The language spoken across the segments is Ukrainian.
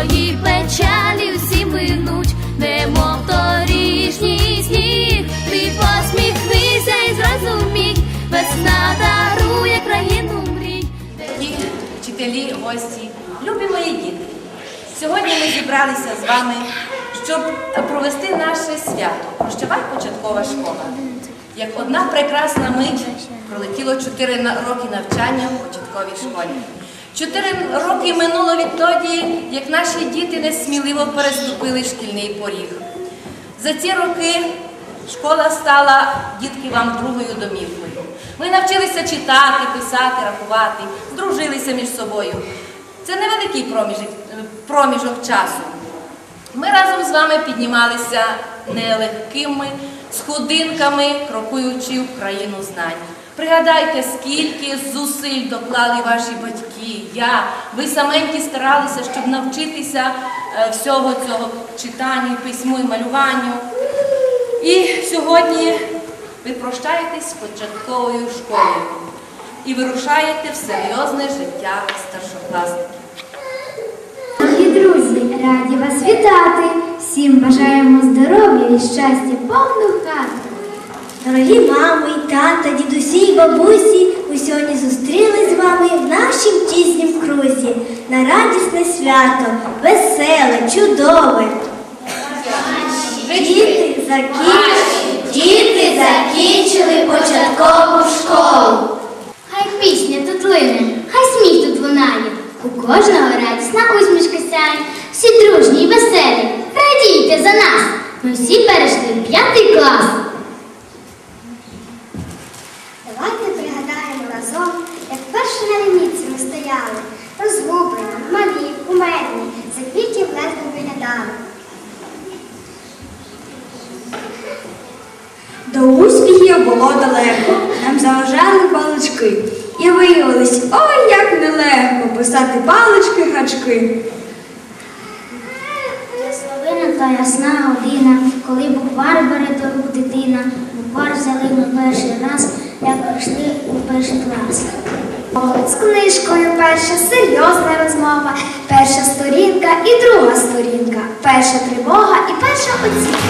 свої печалі всі минуть, немов торішній сніг. Ти посміхнися і зрозумій, весна дарує країну мрій. Дорогі вчителі, гості, любі мої діти. Сьогодні ми зібралися з вами, щоб провести наше свято. Прощавай початкова школа. Як одна прекрасна мить пролетіло 4 роки навчання в початковій школі. Чотири роки минуло відтоді, як наші діти несміливо переступили шкільний поріг. За ці роки школа стала дітки вам другою домівкою. Ми навчилися читати, писати, рахувати, здружилися між собою. Це невеликий проміжок, проміжок часу. Ми разом з вами піднімалися нелегкими сходинками, крокуючи в країну знань. Пригадайте, скільки зусиль доклали ваші батьки, я, ви саменькі старалися, щоб навчитися е, всього цього читанню, письму і малюванню. І сьогодні ви прощаєтесь з початковою школою і вирушаєте в серйозне життя старшокласників. Дорогі друзі, раді вас вітати! Всім бажаємо здоров'я і щастя, повну хату. Дорогі мами, і тата, дідусі й бабусі, ми сьогодні зустрілись з вами в нашім тіснім крузі на радісне свято, веселе, чудове. Діти закінчили початкову школу. Палички. І виявилось, ой, як нелегко писати палички гачки. Словина та ясна година, коли буквар бере до рук дитина, буквар взяли ми перший раз, як прийшли у перший клас. З книжкою перша серйозна розмова, перша сторінка і друга сторінка, перша тривога і перша оцінка.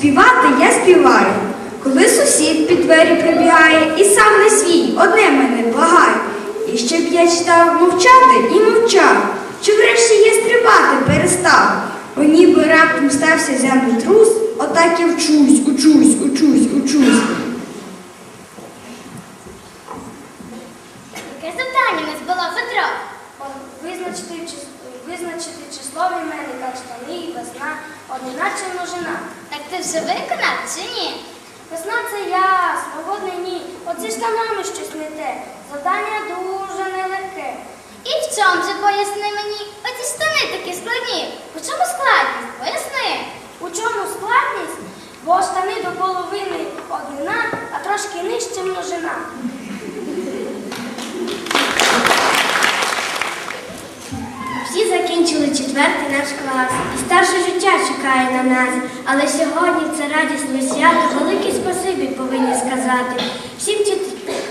Співати, я співаю. Коли сусід під двері прибігає і сам не свій, одне мене благає. І щоб я читав мовчати і мовчав, чи врешті я стрибати перестав. О ніби раптом стався землетрус, отак я вчусь, учусь, учусь, учусь. Яке завдання не збила Петро? Визначити, чис- визначити число в іменника, штани, весна, однина чи множина. Ти виконав чи ні? Весна це я, свободний ні. Оці штанами щось не те. Завдання дуже нелегке. І в чому же поясни мені? Оці штани такі складні. У чому складність? Поясни. У чому складність? Бо штани до половини однина, а трошки нижче множина. Всі закінчили четвертий наш клас, і старше життя чекає на нас. Але сьогодні це радісне свято, велике спасибі повинні сказати. Всім,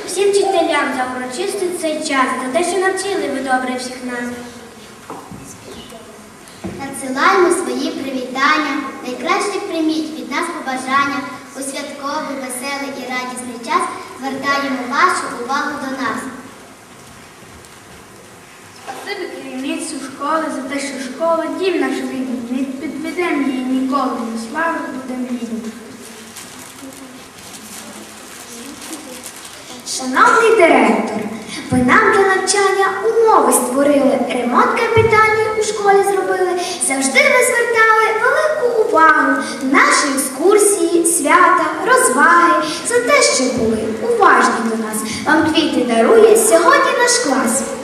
всім вчителям за урочистий цей час, за те, що навчили ви добре всіх нас. Надсилаємо свої привітання. Найкраще прийміть від нас побажання. У святковий, веселий і радісний час звертаємо вашу увагу до нас. Спасибі школи за те, що школа дім наш рідний. Не підведемо її ніколи, ми слави будемо рідні. Шановний директор, ви нам для навчання умови створили, ремонт капітальний у школі зробили. Завжди ви звертали велику увагу наші екскурсії, свята, розваги, за те, що були уважні до нас. Вам квіти дарує сьогодні наш клас.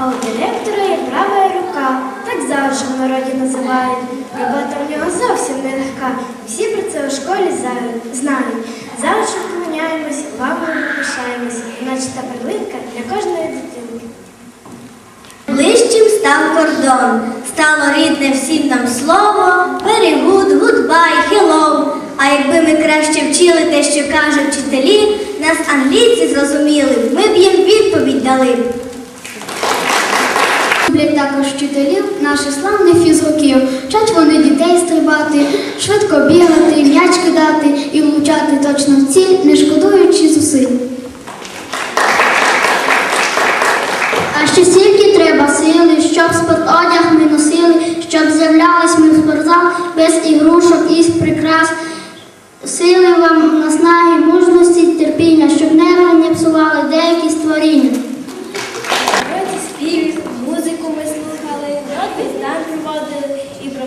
А у директора є права рука, так завжди в народі називають. Робота в нього зовсім нелегка. Всі про це у школі знають. Завжди вклоняємось, вами пишаємось, наче та перлинка для кожної дитинки. Ближчим став кордон, стало рідне всім нам слово, very good, goodbye. А якби ми краще вчили те, що кажуть вчителі, нас англійці зрозуміли, ми б їм відповідь дали. Люблять також вчителів наших славних фізруків. Вчать вони дітей стрибати, швидко бігати, м'яч кидати і влучати точно в ціль, не шкодуючи зусиль. А ще стільки треба сили, щоб спортодяг ми носили, щоб з'являлись ми в спортзал без ігрушок і прикрас. Сили вам наснаги, мужності, терпіння, щоб нерви не псували деякі створіння. Проводили і про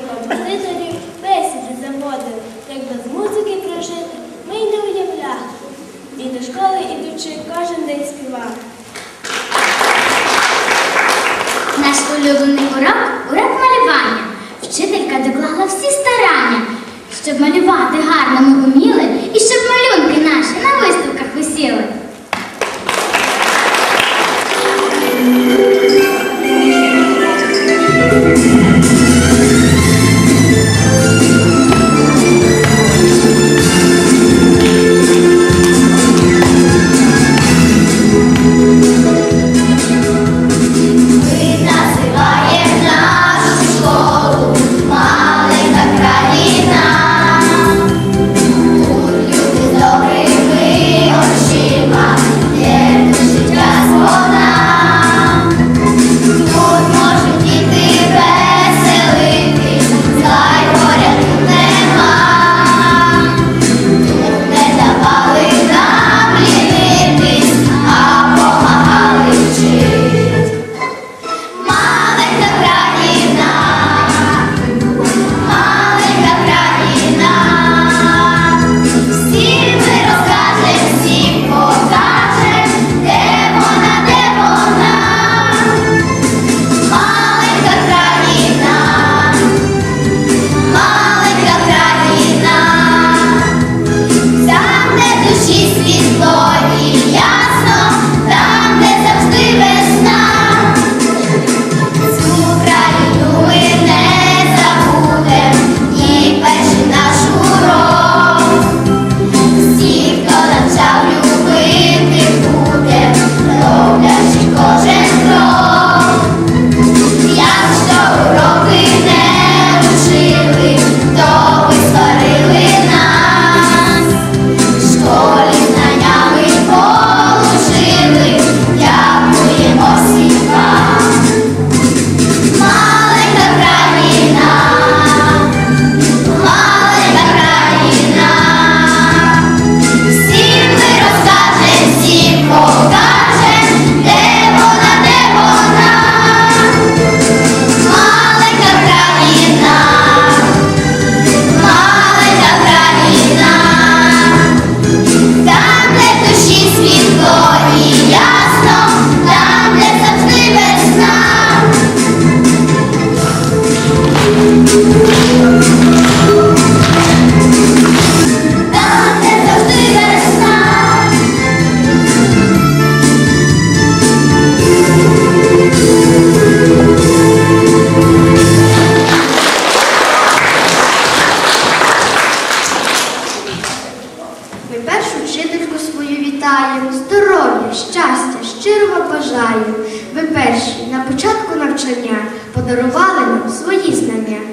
поважаю. Ви перші на початку навчання подарували нам свої знання.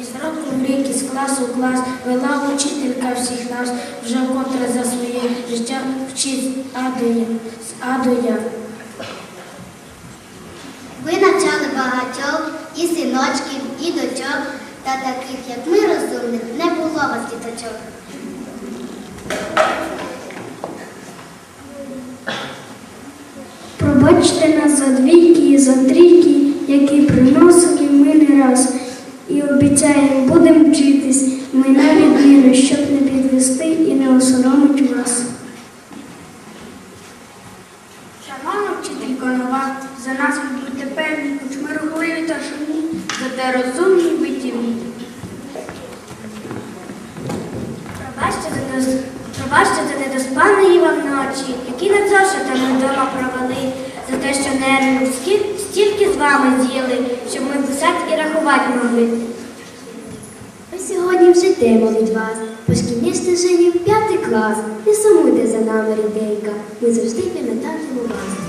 Із року в рік, із класу в клас вела учителька всіх нас, вже котре за своє життя вчить адуя, з адуя. Ви навчали багатьох і синочків, і дочок, та таких, як ми, розумних, не було вас діточок. Пробачте нас за двійки і за трійки, які приносили ми не раз. І обіцяємо, будемо вчитись, ми навіть відміну, щоб не підвести і не осоромить вас. Шановна вчителько нова, за нас ви будьте певні, хоч ми рухливі та шумні, зате розумні витівні. Пробачте за нас, пробачте за недоспаної вам ночі, які над зошитами вдома провели, за те, що нерви стільки, стільки з вами з'їли, щоб ми писати і рахувати могли. Ми сьогодні вже йдемо від вас, по шкільній стежині в п'ятий клас. Не сумуйте за нами, ріденька, ми завжди пам'ятаємо вас.